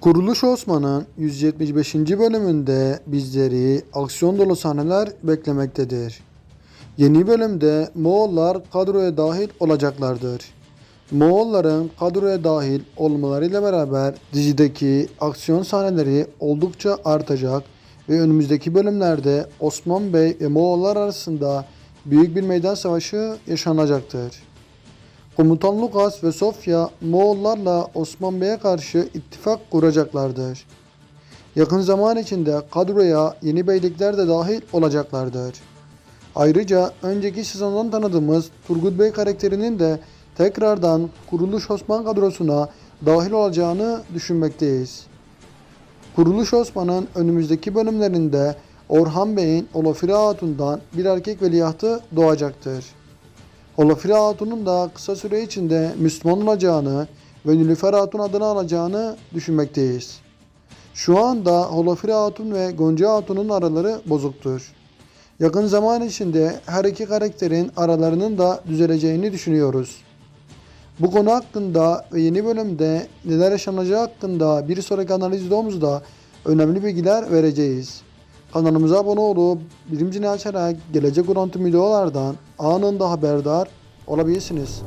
Kuruluş Osman'ın 175. bölümünde bizleri aksiyon dolu sahneler beklemektedir. Yeni bölümde Moğollar kadroya dahil olacaklardır. Moğolların kadroya dahil olmalarıyla beraber dizideki aksiyon sahneleri oldukça artacak ve önümüzdeki bölümlerde Osman Bey ve Moğollar arasında büyük bir meydan savaşı yaşanacaktır. Komutan Lukas ve Sofya Moğollarla Osman Bey'e karşı ittifak kuracaklardır. Yakın zaman içinde kadroya yeni beylikler de dahil olacaklardır. Ayrıca önceki sezondan tanıdığımız Turgut Bey karakterinin de tekrardan Kuruluş Osman kadrosuna dahil olacağını düşünmekteyiz. Kuruluş Osman'ın önümüzdeki bölümlerinde Orhan Bey'in Olafira Hatun'dan bir erkek veliahtı doğacaktır. Olafira Hatun'un da kısa süre içinde Müslüman olacağını ve Nilüfer Hatun adını alacağını düşünmekteyiz. Şu anda Holofira Hatun ve Gonca Hatun'un araları bozuktur. Yakın zaman içinde her iki karakterin aralarının da düzeleceğini düşünüyoruz. Bu konu hakkında ve yeni bölümde neler yaşanacağı hakkında bir sonraki analiz videomuzda önemli bilgiler vereceğiz. Kanalımıza abone olup bilim zilini açarak gelecek olan tüm videolardan anında haberdar olabilirsiniz.